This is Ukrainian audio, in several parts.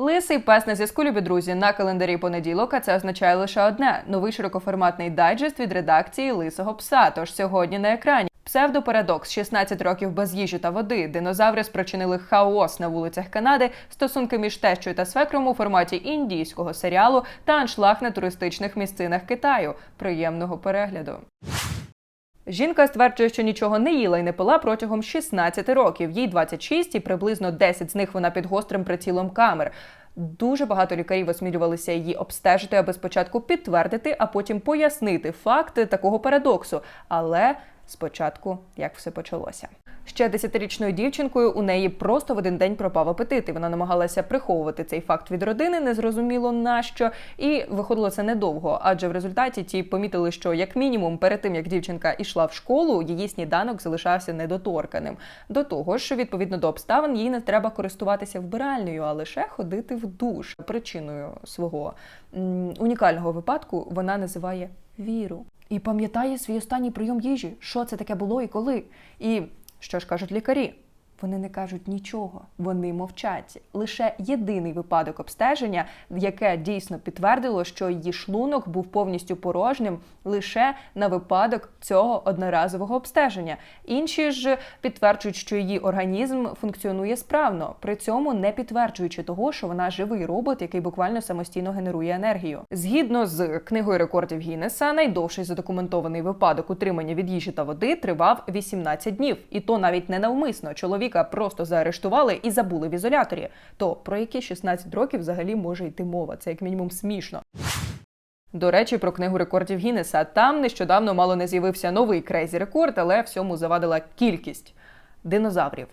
Лисий пес на зв'язку, любі друзі, на календарі понеділок, а це означає лише одне: новий широкоформатний дайджест від редакції Лисого пса. Тож сьогодні на екрані. Псевдопарадокс 16 років без їжі та води. Динозаври спричинили хаос на вулицях Канади, стосунки між тещою та свекром у форматі індійського серіалу та аншлаг на туристичних місцинах Китаю. Приємного перегляду. Жінка стверджує, що нічого не їла і не пила протягом 16 років. Їй 26 і приблизно 10 з них вона під гострим прицілом камер. Дуже багато лікарів осмілювалися її обстежити, аби спочатку підтвердити, а потім пояснити факти такого парадоксу. Але спочатку як все почалося. Ще десятирічною дівчинкою у неї просто в один день пропав апетит. і Вона намагалася приховувати цей факт від родини, незрозуміло нащо, і виходило це недовго. Адже в результаті ті помітили, що як мінімум перед тим як дівчинка йшла в школу, її сніданок залишався недоторканим. До того ж, відповідно до обставин, їй не треба користуватися вбиральнею, а лише ходити в душ. Причиною свого унікального випадку вона називає віру і пам'ятає свій останній прийом їжі, що це таке було і коли. І що ж кажуть лікарі? Вони не кажуть нічого, вони мовчать. Лише єдиний випадок обстеження, яке дійсно підтвердило, що її шлунок був повністю порожнім лише на випадок цього одноразового обстеження. Інші ж підтверджують, що її організм функціонує справно, при цьому не підтверджуючи того, що вона живий робот, який буквально самостійно генерує енергію. Згідно з книгою рекордів Гіннеса, найдовший задокументований випадок утримання від їжі та води тривав 18 днів, і то навіть не навмисно. Чоловіка просто заарештували і забули в ізоляторі. То про які 16 років взагалі може йти мова? Це як мінімум смішно. До речі, про книгу рекордів Гіннеса. Там нещодавно мало не з'явився новий крейзі рекорд, але всьому завадила кількість динозаврів.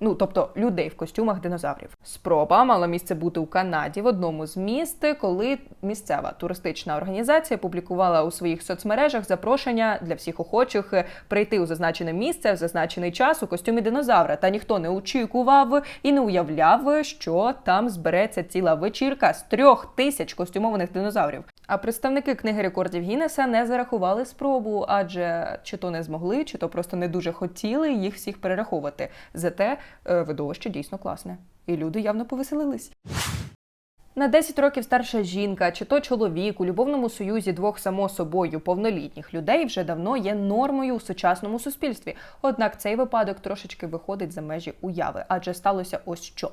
Ну, тобто людей в костюмах динозаврів. Спроба мала місце бути у Канаді в одному з міст, коли місцева туристична організація публікувала у своїх соцмережах запрошення для всіх охочих прийти у зазначене місце в зазначений час у костюмі динозавра. Та ніхто не очікував і не уявляв, що там збереться ціла вечірка з трьох тисяч костюмованих динозаврів. А представники книги рекордів Гіннеса не зарахували спробу, адже чи то не змогли, чи то просто не дуже хотіли їх всіх перераховувати. Зате е, видовище дійсно класне, і люди явно повеселились. На 10 років старша жінка чи то чоловік у любовному союзі двох само собою повнолітніх людей вже давно є нормою у сучасному суспільстві. Однак цей випадок трошечки виходить за межі уяви, адже сталося ось що.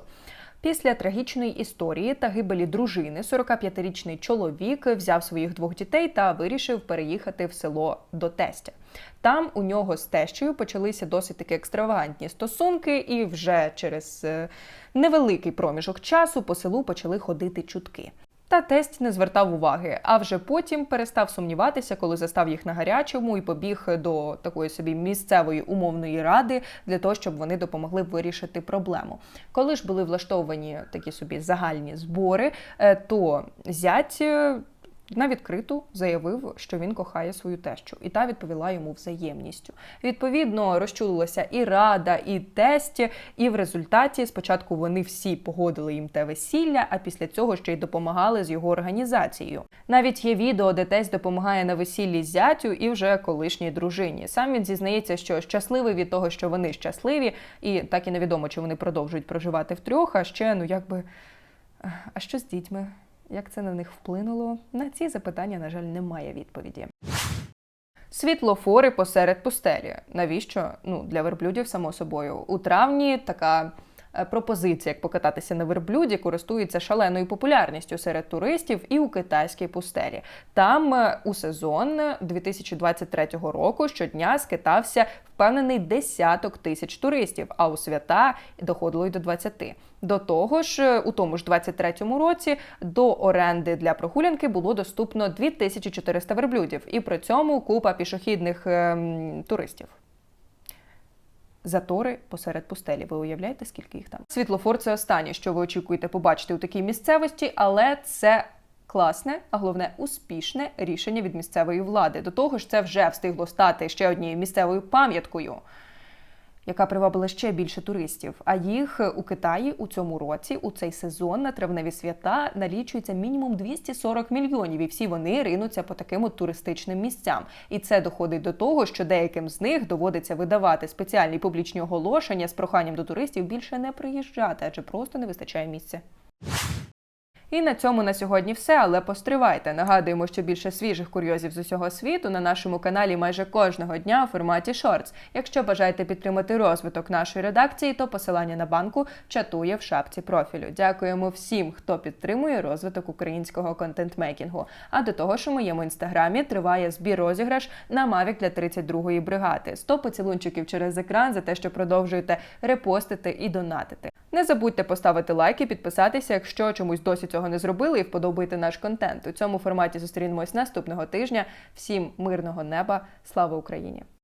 Після трагічної історії та гибелі дружини 45-річний чоловік взяв своїх двох дітей та вирішив переїхати в село до тестя. Там у нього з тещею почалися досить таки екстравагантні стосунки, і вже через е, невеликий проміжок часу по селу почали ходити чутки. Та тесть не звертав уваги, а вже потім перестав сумніватися, коли застав їх на гарячому і побіг до такої собі місцевої умовної ради для того, щоб вони допомогли вирішити проблему. Коли ж були влаштовані такі собі загальні збори, е, то зять. На відкриту заявив, що він кохає свою тещу, і та відповіла йому взаємністю. Відповідно, розчулилася і рада, і тесть, і в результаті спочатку вони всі погодили їм те весілля, а після цього ще й допомагали з його організацією. Навіть є відео, де тесть допомагає на весіллі зятю і вже колишній дружині. Сам він зізнається, що щасливий від того, що вони щасливі, і так і невідомо, чи вони продовжують проживати втрьох, а ще ну якби. А що з дітьми? Як це на них вплинуло? На ці запитання, на жаль, немає відповіді. Світлофори посеред пустелі. Навіщо? Ну, для верблюдів, само собою. У травні така пропозиція, як покататися на верблюді, користується шаленою популярністю серед туристів і у китайській пустелі. Там е, у сезон 2023 року щодня скитався впевнений десяток тисяч туристів, а у свята доходило й до 20. До того ж, у тому ж 23-му році до оренди для прогулянки було доступно 2400 верблюдів, і при цьому купа пішохідних ем, туристів. Затори посеред пустелі. Ви уявляєте, скільки їх там? Світлофор це останнє, що ви очікуєте побачити у такій місцевості, але це. Класне, а головне успішне рішення від місцевої влади. До того ж, це вже встигло стати ще однією місцевою пам'яткою, яка привабила ще більше туристів. А їх у Китаї у цьому році, у цей сезон на травневі свята, налічується мінімум 240 мільйонів, і всі вони ринуться по таким от туристичним місцям. І це доходить до того, що деяким з них доводиться видавати спеціальні публічні оголошення з проханням до туристів більше не приїжджати, адже просто не вистачає місця. І на цьому на сьогодні все, але постривайте. Нагадуємо, що більше свіжих курйозів з усього світу на нашому каналі майже кожного дня у форматі шортс. Якщо бажаєте підтримати розвиток нашої редакції, то посилання на банку чатує в шапці профілю. Дякуємо всім, хто підтримує розвиток українського контент-мейкінгу. А до того ж, у моєму інстаграмі триває збір розіграш на Mavic для 32-ї бригади. 100 поцілунчиків через екран за те, що продовжуєте репостити і донатити. Не забудьте поставити лайк і підписатися, якщо чомусь досі цього не зробили, і вподобайте наш контент. У цьому форматі зустрінемось наступного тижня. Всім мирного неба, слава Україні!